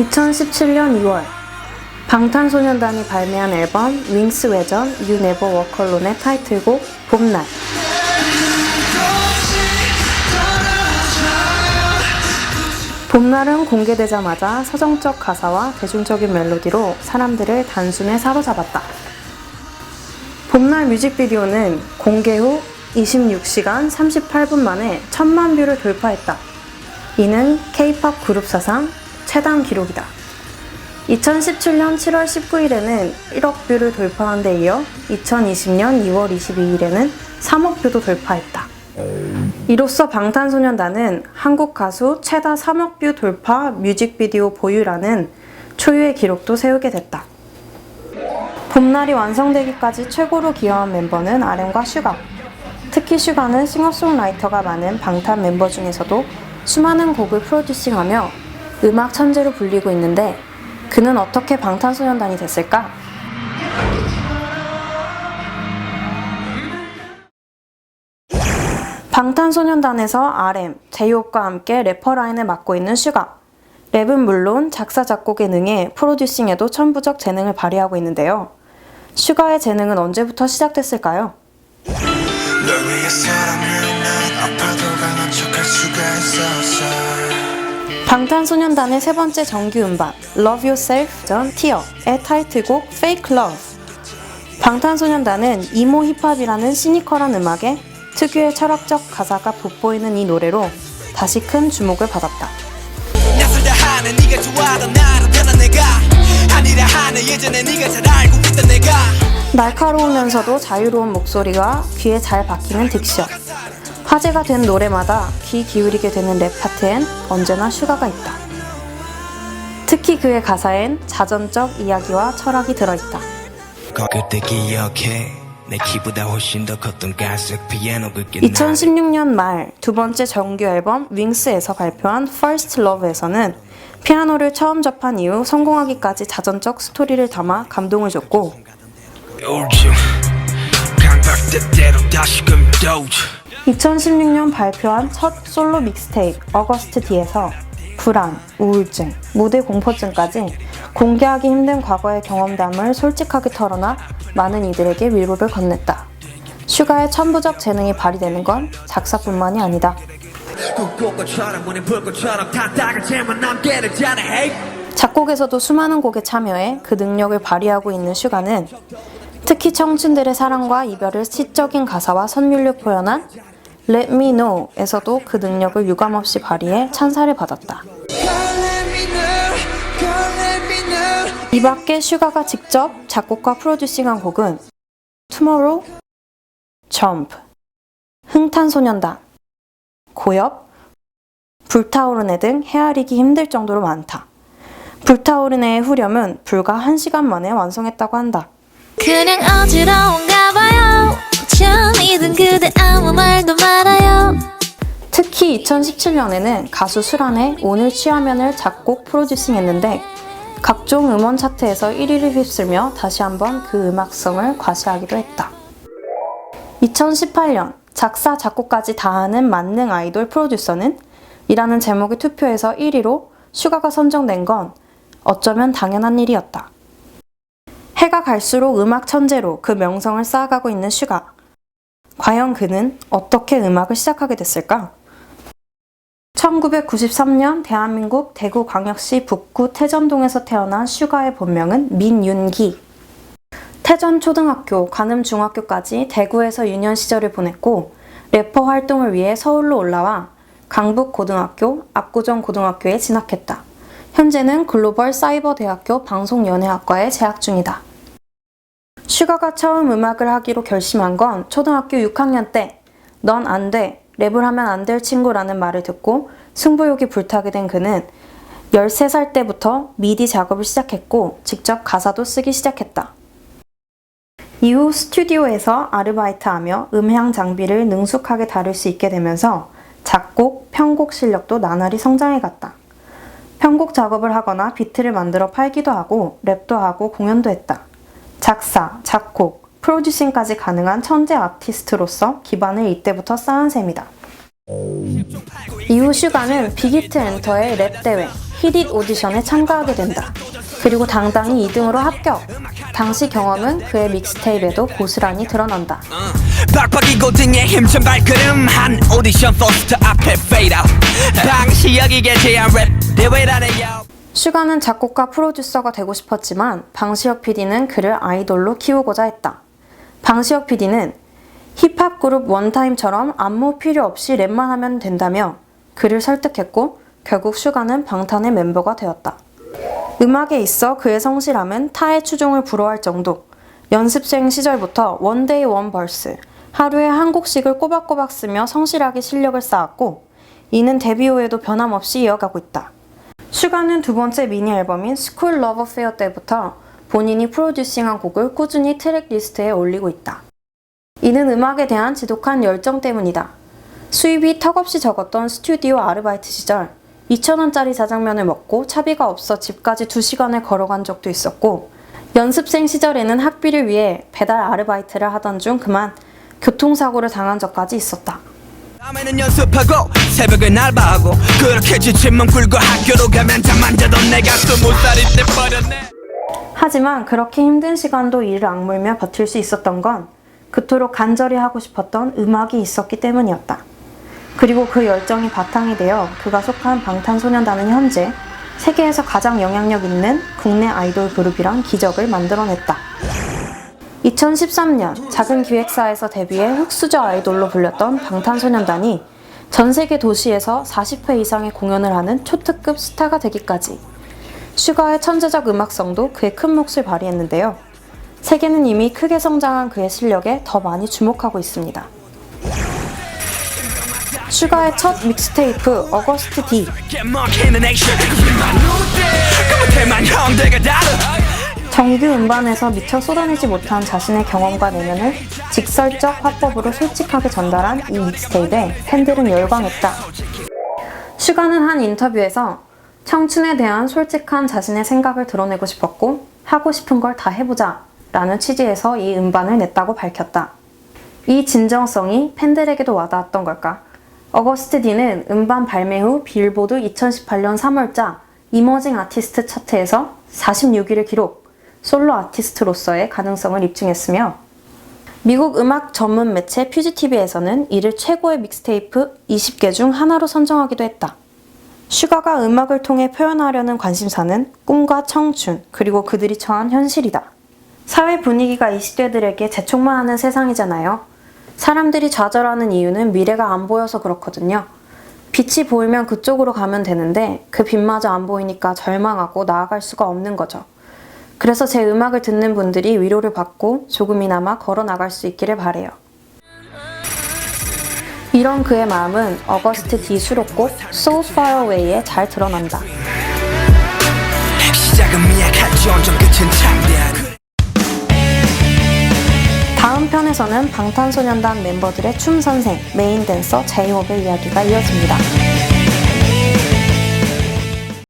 2017년 2월 방탄소년단이 발매한 앨범 윙스 외전 You Never Walk Alone의 타이틀곡 봄날 봄날은 공개되자마자 서정적 가사와 대중적인 멜로디로 사람들을 단숨에 사로잡았다. 봄날 뮤직비디오는 공개 후 26시간 38분 만에 천만 뷰를 돌파했다. 이는 K-pop 그룹 사상 최단 기록이다. 2017년 7월 19일에는 1억 뷰를 돌파한 데 이어 2020년 2월 22일에는 3억 뷰도 돌파했다. 이로써 방탄소년단은 한국 가수 최다 3억 뷰 돌파 뮤직비디오 보유라는 초유의 기록도 세우게 됐다. 봄날이 완성되기까지 최고로 기여한 멤버는 RM과 슈가. 특히 슈가는 싱어송라이터가 많은 방탄 멤버 중에서도 수많은 곡을 프로듀싱하며 음악 천재로 불리고 있는데 그는 어떻게 방탄소년단이 됐을까? 방탄소년단에서 RM, 제이홉과 함께 래퍼 라인을 맡고 있는 슈가. 랩은 물론 작사, 작곡에 능해 프로듀싱에도 천부적 재능을 발휘하고 있는데요. 슈가의 재능은 언제부터 시작됐을까요? 널 위해서라면 난 아파도 강한 척할 수가 있었어 방탄소년단의 세 번째 정규 음반 Love Yourself 전 Tear의 타이틀곡 Fake Love 방탄소년단은 이모 힙합이라는 시니컬한 음악에 특유의 철학적 가사가 돋보이는 이 노래로 다시 큰 주목을 받았다. 날카로우면서도 자유로운 목소리가 귀에 잘 박히는 딕션. 화제가 된 노래마다 귀 기울이게 되는 랩 파트엔 언제나 슈가가 있다. 특히 그의 가사엔 자전적 이야기와 철학이 들어있다. 그때 기억해 내 키보다 훨씬 더 컸던 갈색 피아노 그게 2016년 말 두 번째 정규 앨범 윙스에서 발표한 First Love에서는 피아노를 처음 접한 이후 성공하기까지 자전적 스토리를 담아 감동을 줬고 울증 강박대대로 다시금 도주 2016년 발표한 첫 솔로 믹스테이프 어거스트 D에서 불안, 우울증, 무대 공포증까지 공개하기 힘든 과거의 경험담을 솔직하게 털어놔 많은 이들에게 위로를 건넸다. 슈가의 천부적 재능이 발휘되는 건 작사뿐만이 아니다. 작곡에서도 수많은 곡에 참여해 그 능력을 발휘하고 있는 슈가는 특히 청춘들의 사랑과 이별을 시적인 가사와 선율로 표현한 Let Me Know에서도 그 능력을 유감없이 발휘해 찬사를 받았다. 이 밖에 슈가가 직접 작곡과 프로듀싱한 곡은 Tomorrow, Jump, 흥탄소년단, 고엽, 불타오르네 등 헤아리기 힘들 정도로 많다. 불타오르네의 후렴은 불과 1시간 만에 완성했다고 한다. 그냥 어지러운가 봐요 2017년에는 가수 수란의 오늘 취하면을 작곡 프로듀싱했는데 각종 음원 차트에서 1위를 휩쓸며 다시 한번 그 음악성을 과시하기도 했다. 2018년 작사 작곡까지 다 하는 만능 아이돌 프로듀서는 이라는 제목의 투표에서 1위로 슈가가 선정된 건 어쩌면 당연한 일이었다. 해가 갈수록 음악 천재로 그 명성을 쌓아가고 있는 슈가. 과연 그는 어떻게 음악을 시작하게 됐을까? 1993년 대한민국 대구광역시 북구 태전동에서 태어난 슈가의 본명은 민윤기. 태전 초등학교, 관음 중학교까지 대구에서 유년 시절을 보냈고 래퍼 활동을 위해 서울로 올라와 강북 고등학교, 압구정 고등학교에 진학했다. 현재는 글로벌 사이버 대학교 방송연예학과에 재학 중이다. 슈가가 처음 음악을 하기로 결심한 건 초등학교 6학년 때, 넌 안 돼, 랩을 하면 안 될 친구라는 말을 듣고 승부욕이 불타게 된 그는 13살 때부터 미디 작업을 시작했고 직접 가사도 쓰기 시작했다. 이후 스튜디오에서 아르바이트하며 음향 장비를 능숙하게 다룰 수 있게 되면서 작곡, 편곡 실력도 나날이 성장해 갔다. 편곡 작업을 하거나 비트를 만들어 팔기도 하고 랩도 하고 공연도 했다. 작사, 작곡, 프로듀싱까지 가능한 천재 아티스트로서 기반을 이때부터 쌓은 셈이다. 이후 슈가는 빅히트 엔터의 랩 대회, 히릿 오디션에 참가하게 된다. 그리고 당당히 2등으로 합격. 당시 경험은 그의 믹스테이프에도 고스란히 드러난다. 슈가는 작곡가 프로듀서가 되고 싶었지만 방시혁 PD는 그를 아이돌로 키우고자 했다. 방시혁 PD는 힙합 그룹 원타임처럼 안무 필요 없이 랩만 하면 된다며 그를 설득했고 결국 슈가는 방탄의 멤버가 되었다. 음악에 있어 그의 성실함은 타의 추종을 불허할 정도. 연습생 시절부터 원데이 원벌스, 하루에 한 곡씩을 꼬박꼬박 쓰며 성실하게 실력을 쌓았고 이는 데뷔 후에도 변함없이 이어가고 있다. 슈가는 두 번째 미니 앨범인 스쿨 러브 페어 때부터 본인이 프로듀싱한 곡을 꾸준히 트랙 리스트에 올리고 있다. 이는 음악에 대한 지독한 열정 때문이다. 수입이 턱없이 적었던 스튜디오 아르바이트 시절 2,000원짜리 자장면을 먹고 차비가 없어 집까지 2시간을 걸어간 적도 있었고 연습생 시절에는 학비를 위해 배달 아르바이트를 하던 중 그만 교통사고를 당한 적까지 있었다. 다음에는 연습하고 새벽에 알바하고 그렇게 지친 몸 굴고 학교로 가면 잠만 자던 내가 스무 살이 돼버렸네 하지만 그렇게 힘든 시간도 이를 악물며 버틸 수 있었던 건 그토록 간절히 하고 싶었던 음악이 있었기 때문이었다. 그리고 그 열정이 바탕이 되어 그가 속한 방탄소년단은 현재 세계에서 가장 영향력 있는 국내 아이돌 그룹이란 기적을 만들어냈다. 2013년 작은 기획사에서 데뷔해 흑수저 아이돌로 불렸던 방탄소년단이 전 세계 도시에서 40회 이상의 공연을 하는 초특급 스타가 되기까지 슈가의 천재적 음악성도 그의 큰 몫을 발휘했는데요. 세계는 이미 크게 성장한 그의 실력에 더 많이 주목하고 있습니다. 슈가의 첫 믹스테이프 어거스트 D 정규 음반에서 미처 쏟아내지 못한 자신의 경험과 내면을 직설적 화법으로 솔직하게 전달한 이 믹스테이프에 팬들은 열광했다. 슈가는 한 인터뷰에서 청춘에 대한 솔직한 자신의 생각을 드러내고 싶었고 하고 싶은 걸 다 해보자 라는 취지에서 이 음반을 냈다고 밝혔다. 이 진정성이 팬들에게도 와닿았던 걸까? 어거스트 D는 음반 발매 후 빌보드 2018년 3월자 이머징 아티스트 차트에서 46위를 기록, 솔로 아티스트로서의 가능성을 입증했으며 미국 음악 전문 매체 퓨지티비에서는 이를 최고의 믹스테이프 20개 중 하나로 선정하기도 했다. 슈가가 음악을 통해 표현하려는 관심사는 꿈과 청춘, 그리고 그들이 처한 현실이다. 사회 분위기가 20대들에게 재촉만 하는 세상이잖아요. 사람들이 좌절하는 이유는 미래가 안 보여서 그렇거든요. 빛이 보이면 그쪽으로 가면 되는데 그 빛마저 안 보이니까 절망하고 나아갈 수가 없는 거죠. 그래서 제 음악을 듣는 분들이 위로를 받고 조금이나마 걸어 나갈 수 있기를 바래요. 이런 그의 마음은 어거스트 D 수록곡 So Far Away에 잘 드러난다. 창대한 다음 편에서는 방탄소년단 멤버들의 춤 선생, 메인 댄서 제이홉의 이야기가 이어집니다.